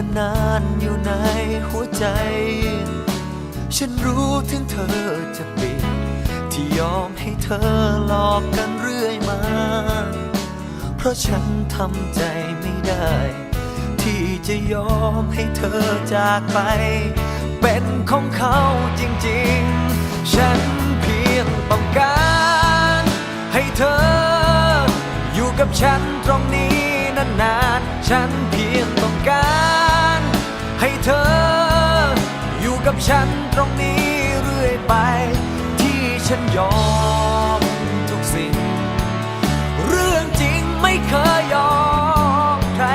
านานอยู่ในหัวใจ ฉันรู้ถึงเธอจะปิดที่ยอมให้เธอหลอกกันเรื่อยมา เพราะฉันทำใจไม่ได้ ที่จะยอมให้เธอจากไป เป็นของเขาจริงๆ ฉันเพียงต้องการให้เธอ อยู่กับฉันตรงนี้นานๆ ฉันเพียงต้องการ ให้เธอ อยู่กับฉันตรงนี้เรื่อยไป ที่ฉันยอมทุกสิ่ง เรื่องจริงไม่เคยยอมใคร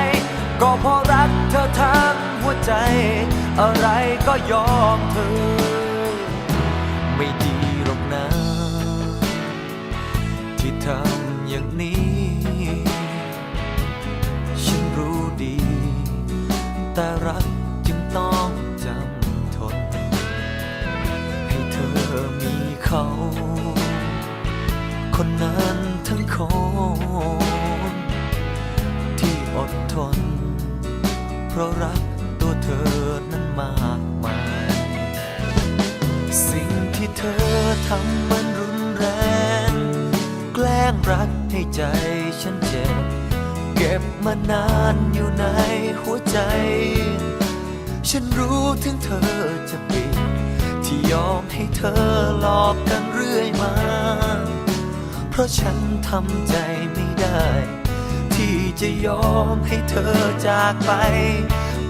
ก็เพราะรักเธอทั้งหัวใจ อะไรก็ยอมเธอ นั้นทั้งคนที่อดทน เพราะรักตัวเธอนั้นมากมาย สิ่งที่เธอทำมันรุนแรง แกล้งรักให้ใจฉันเจ็บ เก็บมานานอยู่ในหัวใจ ฉันรู้ถึงเธอจะปิดที่ยอมให้เธอหลอกกันเรื่อยมา เพราะฉันทำใจไม่ได้ ที่จะยอมให้เธอจากไป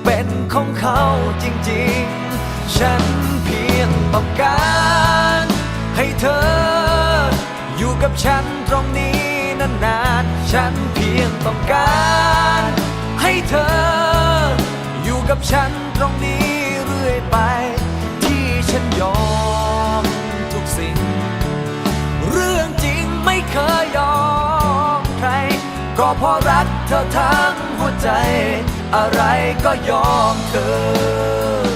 เป็นของเขาจริงๆ ฉันเพียงต้องการให้เธอ อยู่กับฉันตรงนี้นานๆ ฉันเพียงต้องการให้เธอ อยู่กับฉันตรงนี้เรื่อยไป ที่ฉันยอม เคยยอมใคร ก็เพราะรักเธอทั้งหัวใจ อะไรก็ยอมเธอ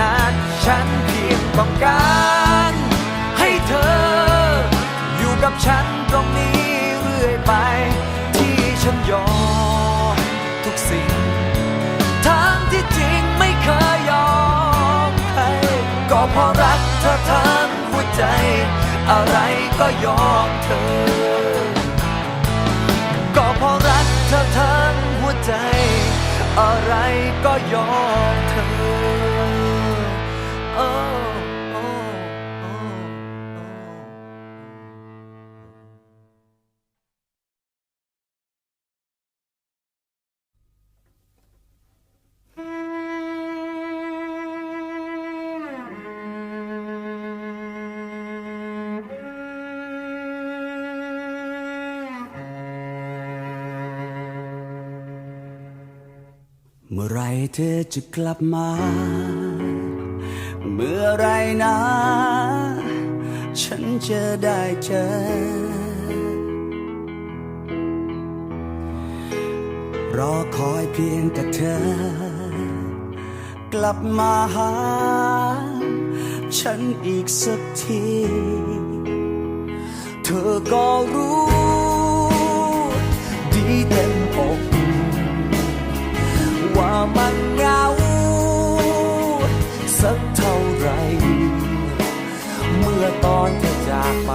นานฉันเพียงต้องการให้เธอ อยู่กับฉันตรงนี้เรื่อยไป ที่ฉันยอมทุกสิ่งทางที่จริงไม่เคยยอมใครก็เพราะรักเธอทั้งหัวใจ อะไรก็ยอมเธอ ก็เพราะรักเธอทั้งหัวใจ อะไรก็ยอมเธอ โอ้โอ้โอ้โอ้ เมื่อไรนะ ฉันจะได้เจอ รอคอยเพียงแต่เธอ กลับมาหา ฉันอีกสักที เธอก็รู้ ดีเต็มอกว่ามันเหงา ตอนเธอจากไป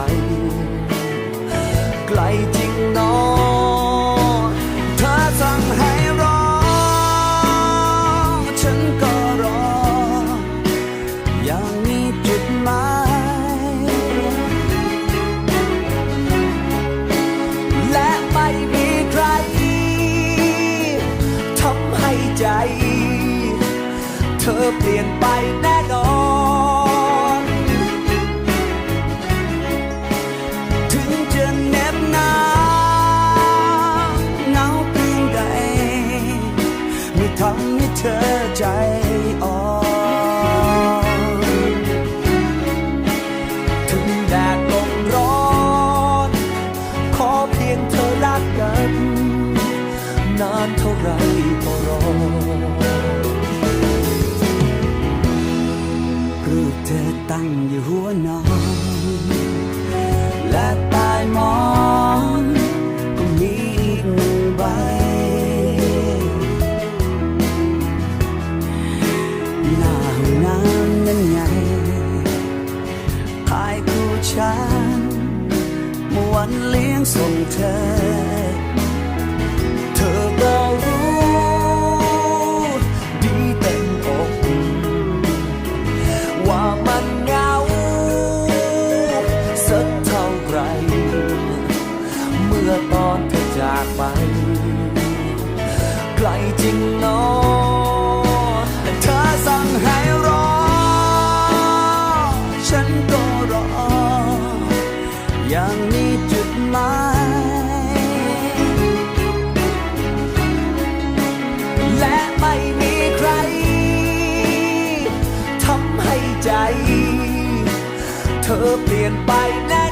ธอเปลี่ยนไปแน่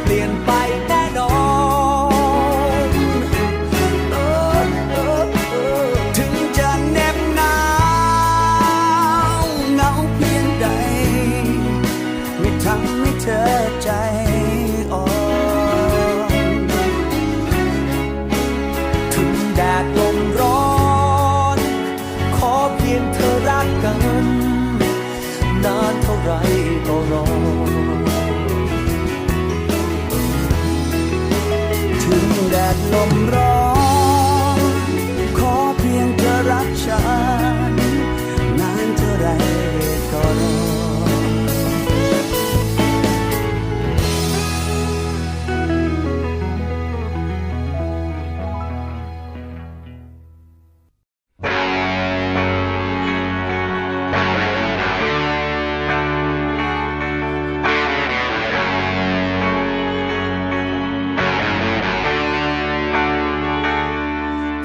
เปลี่ยนไปแน่นอนถึงจะเหน็บหนาวเหงาเพียงใด ไม่ทำให้เธอใจอ่อนถึงแดดลมร้อน ขอเพียงเธอรักกัน นานเท่าไรก็รอ ลมร้อน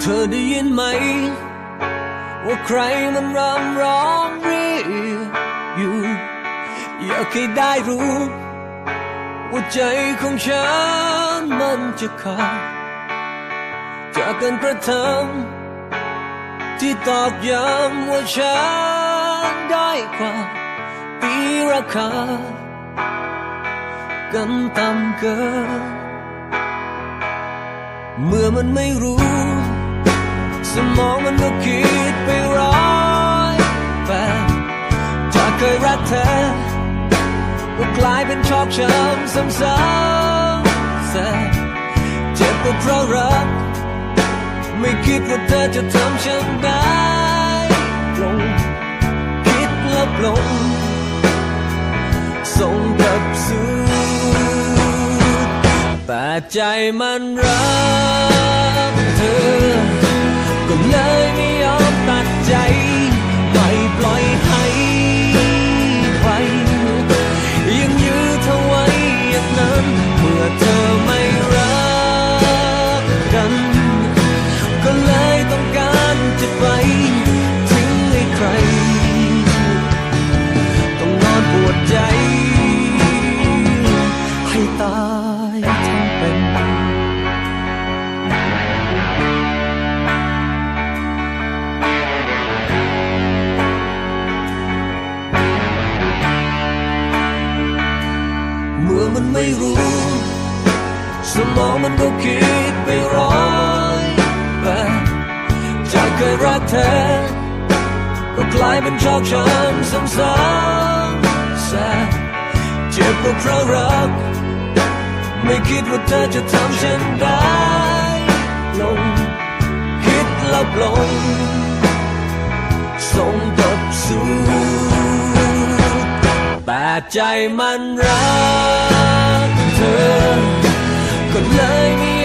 ธอได้ยินไหม ว่าใครมันร่ำร้องเรียกอยู่ อยากให้ได้รู้ ว่าใจของฉันมันจะขาดจากการกระทำที่ตอกย้ำว่าฉันได้ความตีราคากันต่ำเกิน เมื่อมันไม่รู้ อกช้ำซ้ำๆแสบเจ็บก็เพราะรัก ไม่คิดว่าเธอจะทำฉันได้ลง คิดลบลง ส่งกับสู่แต่ใจมันรักเธอ ก็เลยไม่ยอมตัดใจ เมื่อมันไม่รู้ สมองมันก็คิดไปร้อยแบบจากเคยรักเธอก็กลายเป็นชอกช้ำซ้ำๆแสบเจ็บก็เพราะรัก ไม่คิดว่าเธอจะทำฉันได้ลงคิดลับลงส่งกลับสู่ แต่ใจมันรักเธอ ก็เลยมี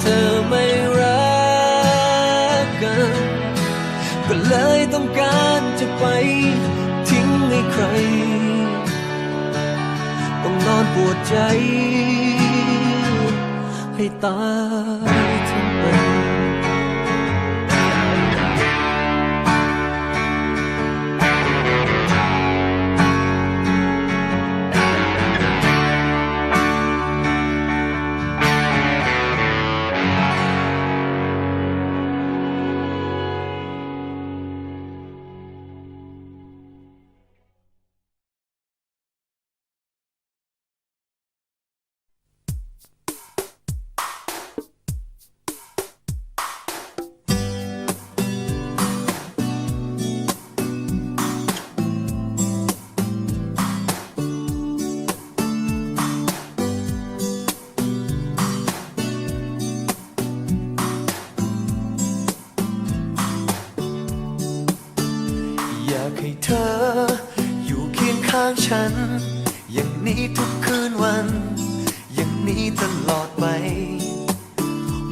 เธอไม่รักกัน ก็เลยต้องการจะไปทิ้งให้ใคร ต้องนอนปวดใจให้ตาย ให้เธอ อยู่เคียงข้างฉัน อย่างนี้ทุกคืนวัน อย่างนี้ตลอดไป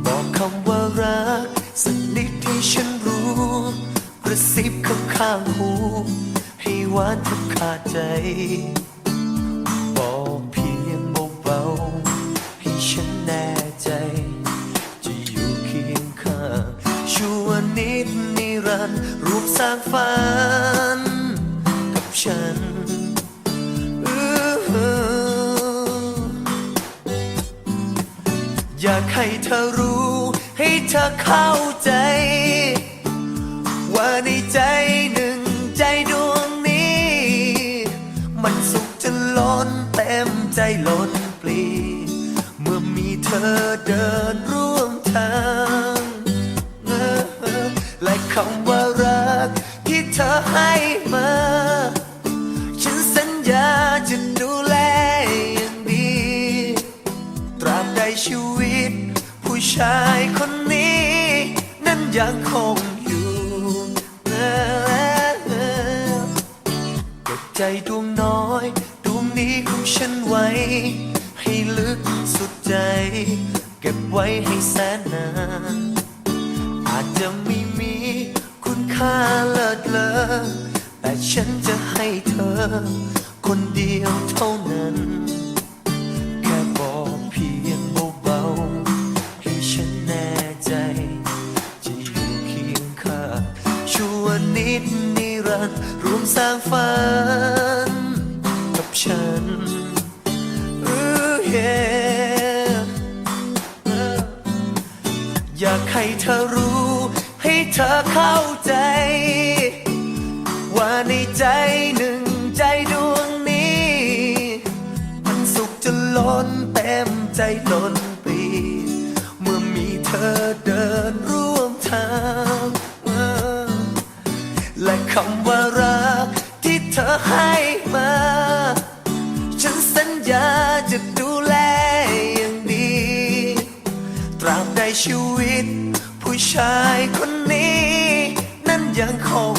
บอกคำว่ารัก สักนิดที่ฉันรู้ กระซิบข้างข้างหู ให้หวานแทบขาดใจ บอกเพียงเบาๆให้ฉันแน่ใจ จะอยู่เคียงข้างชั่วนิดนิรันดร์รูปสร้างฝัน ฉัน อยากให้เธอรู้ ให้เธอเข้าใจ ว่าในใจหนึ่ง ชีวิต ผู้ชายคนนี้ นั้นยังคงอยู่เก็บใจดวงน้อยดวงนี้ของฉันไว้ ให้ลึกสุดใจ เก็บไว้ให้แสนนานอาจจะไม่มีคุณค่าเลิศเลอแต่ฉันจะให้เธอ คนเดียวเท่านั้น นิดนิรันดร์รวมสร้างฝันกับฉันอื้อ yeah อยากให้เธอรู้ ให้เธอเข้าใจ ว่าในใจหนึ่งใจดวงนี้ มันสุขจะล้นเต็มใจล้นปี เมื่อมีเธอเดินำว่ารักที่เธอให้มา ฉันสัญญาจะดูแลอย่างดี ตราบใดชีวิต ผู้ชายคนนี้ นั้นยังคง